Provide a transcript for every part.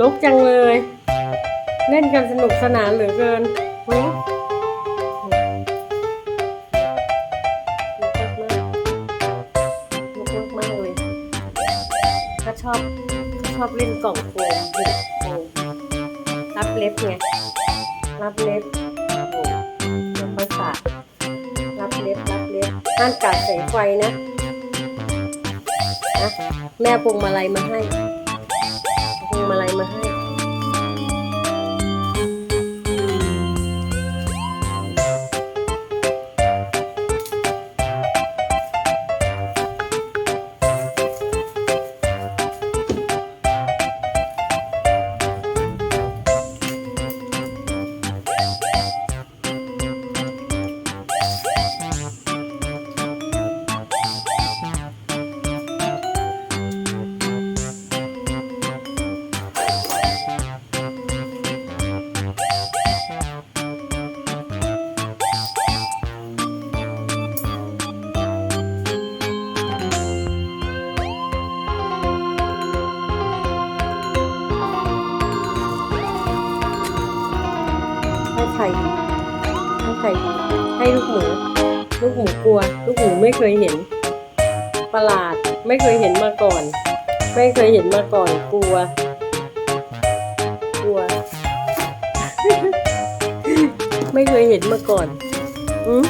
ลกจังเลย เล่นกันสนุกสนานเหลือเกินหือลุกมากเลยก็ชอบชอบเล่นกล่องโฟมบุกโฟมรับเล็บไงรับเล็บโอ้โหเดี๋ยวค่อยสาดรับเล็บรับเล็บห้ามกัดสายไฟนะนะแม่พวงมาลัยมาให้ ให้ใครดีให้ใครดีให้ลูกหมู ลูกหมูกลัว ลูกหมูไม่เคยเห็น ประหลาดไม่เคยเห็นมาก่อน ไม่เคยเห็นมาก่อนกลัว กลัว ไม่เคยเห็นมาก่อนอืม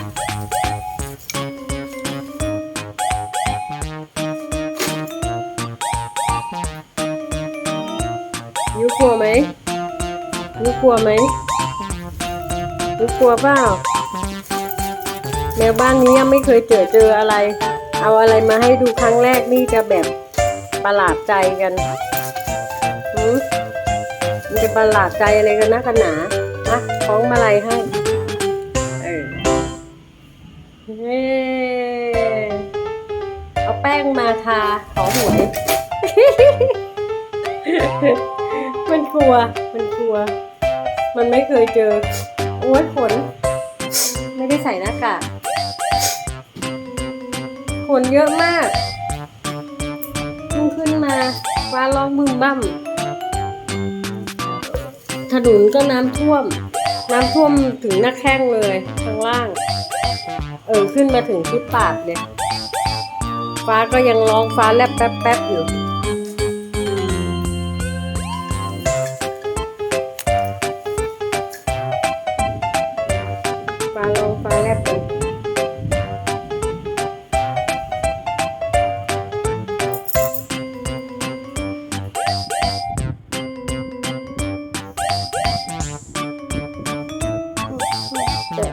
ยูกลัวไหมยูกลัวไหม ยูกลัวเปล่าแมวบ้านนี้ยังไม่เคยเจอเจออะไร เอาอะไรมาให้ดูครั้งแรกนี่จะแบบประหลาดใจกันหืมมันจะประหลาดใจอะไรกันนะกันหนาฮะคล้องมาลัยให้ เออเฮ้เอาแป้งมาทาขอหวยมันกลัว มันกลัว มันไม่เคยเจอ อ้ยขนไม่ได้ใส่หน้ากากขนเยอะมากพุ่งขึ้นมาฟ้าร้องบึมบั่มถนนก็น้ำท่วม น้ำท่วมถึงหน้าแข้งเลยข้างล่าง เออขึ้นมาถึงที่ปากเนี่ยฟ้าก็ยังร้องฟ้าแลบแป๊บแป๊บอยู่ ฟ้าร้องฟ้าแลบอยู่แตะ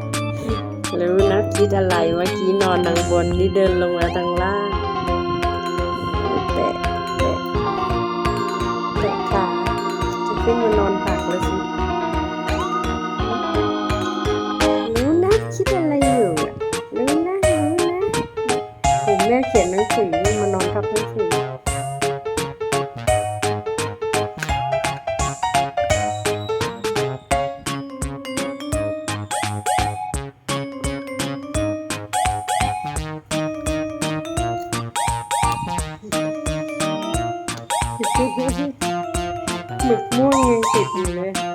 แรู้นะคิดอะไรเมื่อกี้นอนทางบนนี่เดินลงมาทางล่างแตะแตะแตะขาจะขึ้นมานอนตักแล้วสิรู้นะคิดอะไรอยู่อะรู้นะรู้นะผมแม่เขียนหนังสือมานอนทับหนังสือ หมึกม่วงยังติดอยู่เลย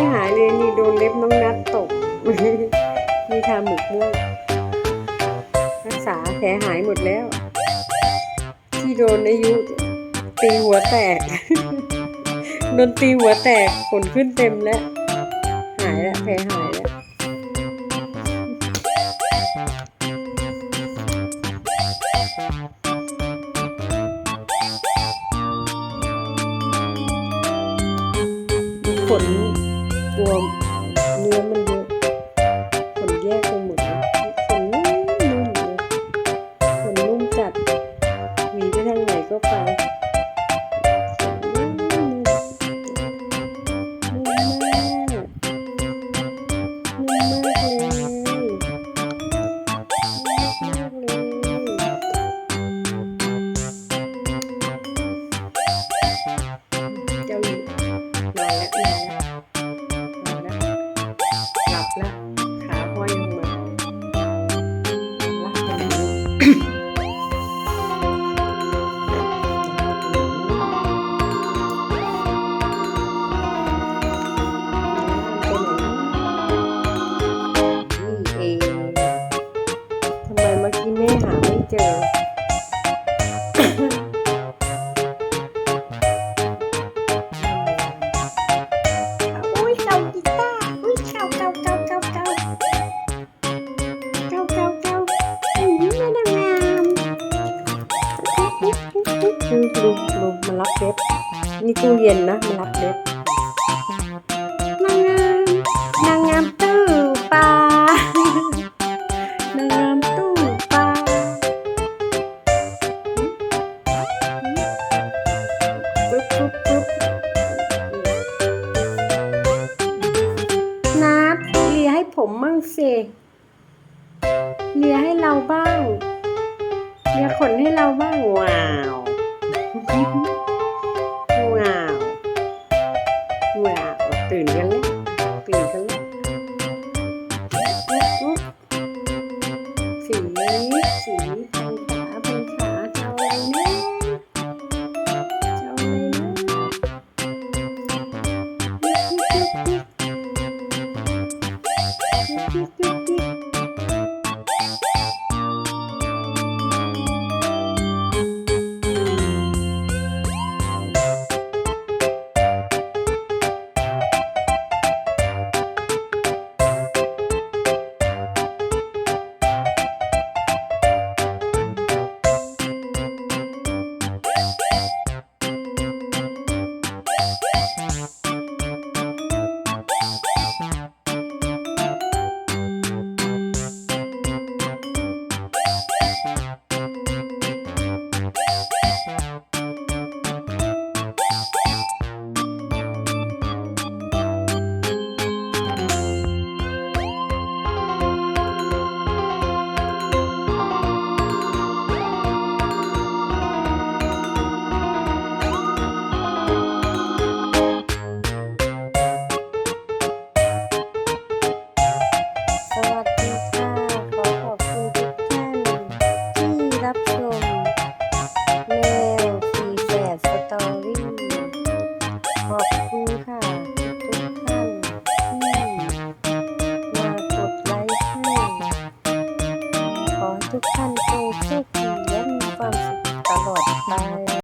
ไม่หายเลยนี่โดนเล็บน้องนัดตกมีทาหมึกม่วงรักษาแผลหายหมดแล้ว ที่โดนอายุตีหัวแตกโดนตีหัวแตกขนขึ้นเต็มแล้ว หายแล้วแผลหาย ดูดูดูมารับเล็บนี่ตู้เย็นนะมารับเล็บนางงามนางงามตู้ปลานางงามตู้ปลาปึ๊บปึ๊บปึ๊บนับเลียให้ผมมั่งสิเลียให้เราบ้างเลียขนให้เราบ้างว้าว ว้าวว้าวตื่นกันแล้วตื่นกันแล้วสีสีพันข